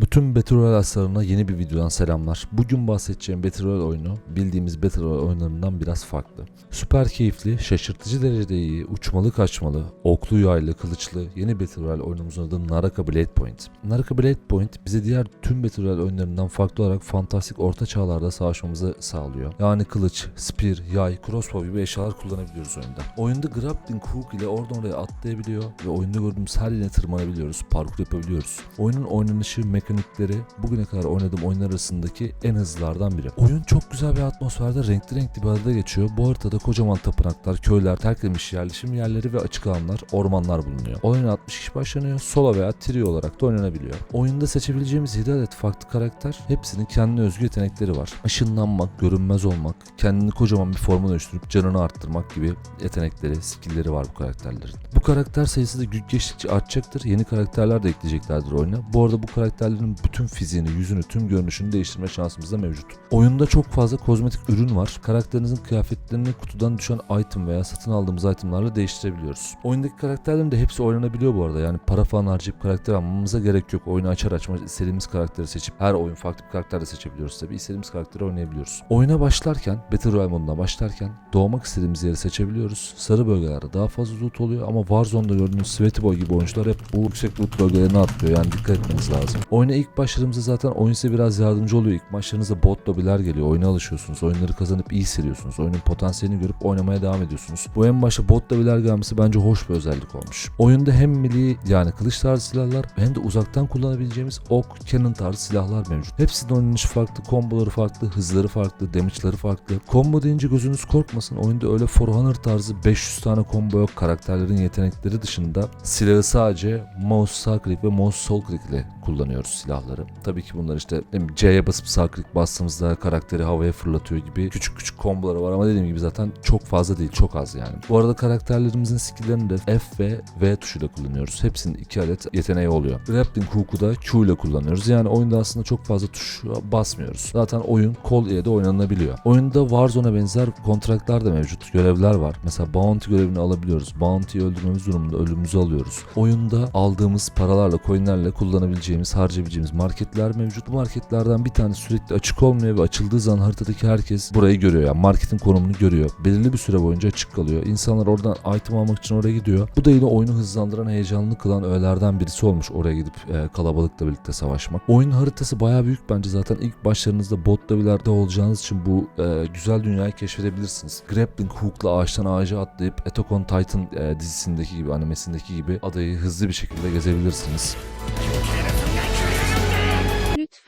Bu Bütün Battle Royale aslarına yeni bir videodan selamlar. Bugün bahsedeceğim Battle Royale oyunu bildiğimiz Battle Royale oyunlarından biraz farklı. Süper keyifli, şaşırtıcı derecede iyi, uçmalı kaçmalı, oklu yaylı, kılıçlı yeni Battle Royale oyunumuzun adı Naraka Blade Point. Naraka Blade Point bize diğer tüm Battle Royale oyunlarından farklı olarak fantastik orta çağlarda savaşmamızı sağlıyor. Yani kılıç, spear, yay, crossbow gibi eşyalar kullanabiliyoruz oyunda. Oyunda grappling hook ile oradan oraya atlayabiliyor ve oyunda gördüğümüz her yerine tırmanabiliyoruz, parkur yapabiliyoruz. Oyunun oynanışı, mekanikleri bugüne kadar oynadığım oyunlar arasındaki en hızlılardan biri. Oyun çok güzel bir atmosferde renkli renkli bir adada geçiyor. Bu haritada kocaman tapınaklar, köyler, terk edilmiş yerleşim yerleri ve açık alanlar, ormanlar bulunuyor. Oyun 60 kişi başlanıyor. Solo veya trio olarak da oynanabiliyor. Oyunda seçebileceğimiz 7 adet farklı karakter. Hepsinin kendine özgü yetenekleri var. Işınlanmak, görünmez olmak, kendini kocaman bir forma dönüştürüp canını arttırmak gibi yetenekleri, skillleri var bu karakterlerin. Bu karakter sayısı da gün geçtikçe artacaktır. Yeni karakterler de ekleyeceklerdir oyuna. Bu arada bu karakterlerin bütün fiziğini, yüzünü, tüm görünüşünü değiştirme şansımız da mevcut. Oyunda çok fazla kozmetik ürün var. Karakterinizin kıyafetlerini kutudan düşen item veya satın aldığımız itemlarla değiştirebiliyoruz. Oyundaki karakterlerin de hepsi oynanabiliyor bu arada. Yani para falan harcayıp karakter almamıza gerek yok. Oyunu açar açmaz istediğimiz karakteri seçip her oyun farklı bir karakter de seçebiliyoruz tabii. İstediğimiz karakteri oynayabiliyoruz. Oyuna başlarken, Battle Royale moduna başlarken doğmak istediğimiz yeri seçebiliyoruz. Sarı bölgelerde daha fazla loot oluyor ama Warzone'da gördüğünüz Sweaty Boy gibi oyuncular hep bu yüksek loot bölgelerine atlıyor. Yani dikkat etmeniz lazım. Oyuna ilk başladığımızda zaten oyun size biraz yardımcı oluyor. İlk başlarınızda bot lobiler geliyor. Oyuna alışıyorsunuz. Oyunları kazanıp iyi hissediyorsunuz. Oyunun potansiyelini görüp oynamaya devam ediyorsunuz. Bu en başta bot lobiler gelmesi bence hoş bir özellik olmuş. Oyunda hem milli yani kılıç tarzı silahlar hem de uzaktan kullanabileceğimiz ok, cannon tarzı silahlar mevcut. Hepsinin oynanışı farklı, komboları farklı, hızları farklı, damage'ları farklı. Combo deyince gözünüz korkmasın. Oyunda öyle For Honor tarzı 500 tane combo yok. Karakterlerin yetenekleri dışında silahı sadece mouse sağ klik ve mouse sol klik ile kullanıyoruz silahları. Tabii ki bunlar işte C'ye basıp sağ klik bastığımızda karakteri havaya fırlatıyor gibi küçük küçük komboları var ama dediğim gibi zaten çok fazla değil çok az yani. Bu arada karakterlerimizin skilllerini de F ve V tuşuyla kullanıyoruz. Hepsinin iki adet yeteneği oluyor. Grappling hook'u da Q ile kullanıyoruz. Yani oyunda aslında çok fazla tuş basmıyoruz. Zaten oyun kol ile de oynanabiliyor. Oyunda Warzone'a benzer kontratlar da mevcut. Görevler var. Mesela Bounty görevini alabiliyoruz. Bounty'yi öldürmemiz durumunda ölümümüzü alıyoruz. Oyunda aldığımız paralarla, coinlerle kullanabileceğimiz, harcayabileceğimiz marketler mevcut. Bu marketlerden bir tane sürekli açık olmuyor ve açıldığı zaman haritadaki herkes burayı görüyor. Yani marketin konumunu görüyor. Belirli bir süre boyunca açık kalıyor. İnsanlar oradan item almak için oraya gidiyor. Bu da yine oyunu hızlandıran, heyecanlı kılan öğelerden birisi olmuş oraya gidip e, kalabalıkla birlikte savaşmak. Oyun haritası bayağı büyük bence zaten ilk başlarınızda bot level'lerde olacağınız için bu e, güzel dünyayı keşfedebilirsiniz. Grappling hook'la ağaçtan ağaca atlayıp Attack on Titan e, dizisindeki gibi, animesindeki gibi adayı hızlı bir şekilde gezebilirsiniz.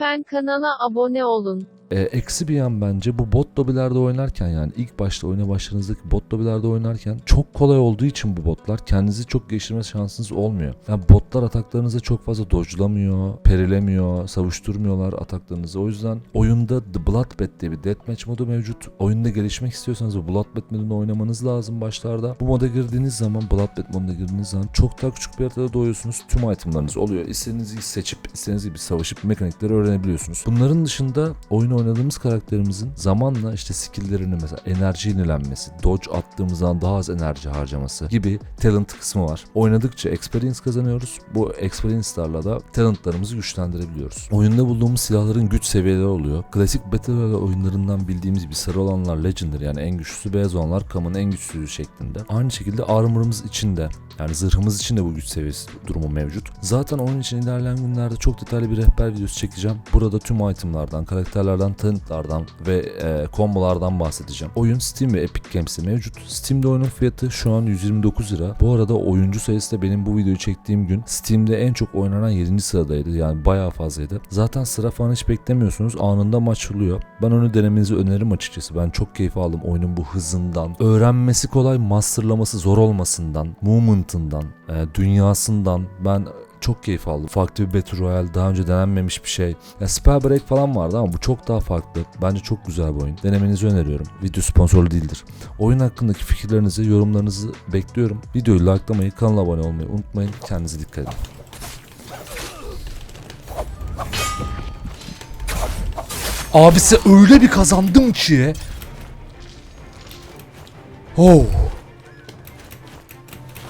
Lütfen kanala abone olun. E, eksi bir yan bence bu bot lobilerde oynarken yani ilk başta oyuna başladığınızdaki bot lobilerde oynarken çok kolay olduğu için bu botlar kendinizi çok geliştirme şansınız olmuyor. Yani botlar ataklarınızı çok fazla dodge'lamıyor, perilemiyor, savuşturmuyorlar ataklarınızı. O yüzden oyunda The Bloodbath diye bir deathmatch modu mevcut. Oyunda gelişmek istiyorsanız bu Bloodbath modunu oynamanız lazım başlarda. Bu moda girdiğiniz zaman Bloodbath moduna girdiğiniz zaman çok daha küçük bir haritada doğuyorsunuz. Tüm itemlarınız oluyor. İstediğinizi seçip istediğiniz gibi savaşıp mekanikleri öğrenebiliyorsunuz. Bunların dışında oyun oynadığımız karakterimizin zamanla işte skilllerini mesela enerji yenilenmesi, dodge attığımız zaman daha az enerji harcaması gibi talent kısmı var. Oynadıkça experience kazanıyoruz. Bu experience'larla da talentlarımızı güçlendirebiliyoruz. Oyunda bulduğumuz silahların güç seviyeleri oluyor. Klasik Battle Royale oyunlarından bildiğimiz gibi sarı olanlar Legendary yani en güçlüsü, beyaz olanlar Common en güçlüsü şeklinde. Aynı şekilde armor'ımız için de yani zırhımız için de bu güç seviyesi durumu mevcut. Zaten oyun için ilerleyen günlerde çok detaylı bir rehber videosu çekeceğim. Burada tüm itemlardan, karakterlerden, talentlardan ve e, kombolardan bahsedeceğim. Oyun Steam ve Epic Games'te mevcut. Steam'de oyunun fiyatı şu an 129 lira. Bu arada oyuncu sayısı da benim bu videoyu çektiğim gün Steam'de en çok oynanan 7. sıradaydı. Yani bayağı fazlaydı. Zaten sıra falan hiç beklemiyorsunuz. Anında maç oluyor. Ben onu denemenizi öneririm açıkçası. Ben çok keyif aldım oyunun bu hızından. Öğrenmesi kolay, masterlaması zor olmasından, movement'ından, e, dünyasından ben çok keyif aldım. Farklı bir Battle Royale daha önce denenmemiş bir şey. Ya Spell Break falan vardı ama bu çok daha farklı. Bence çok güzel bir oyun. Denemenizi öneriyorum. Video sponsorlu değildir. Oyun hakkındaki fikirlerinizi, yorumlarınızı bekliyorum. Videoyu likelamayı, kanala abone olmayı unutmayın. Kendinize dikkat edin. Abisi öyle bir kazandım ki. Oh.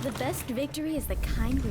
The best victory is the kind we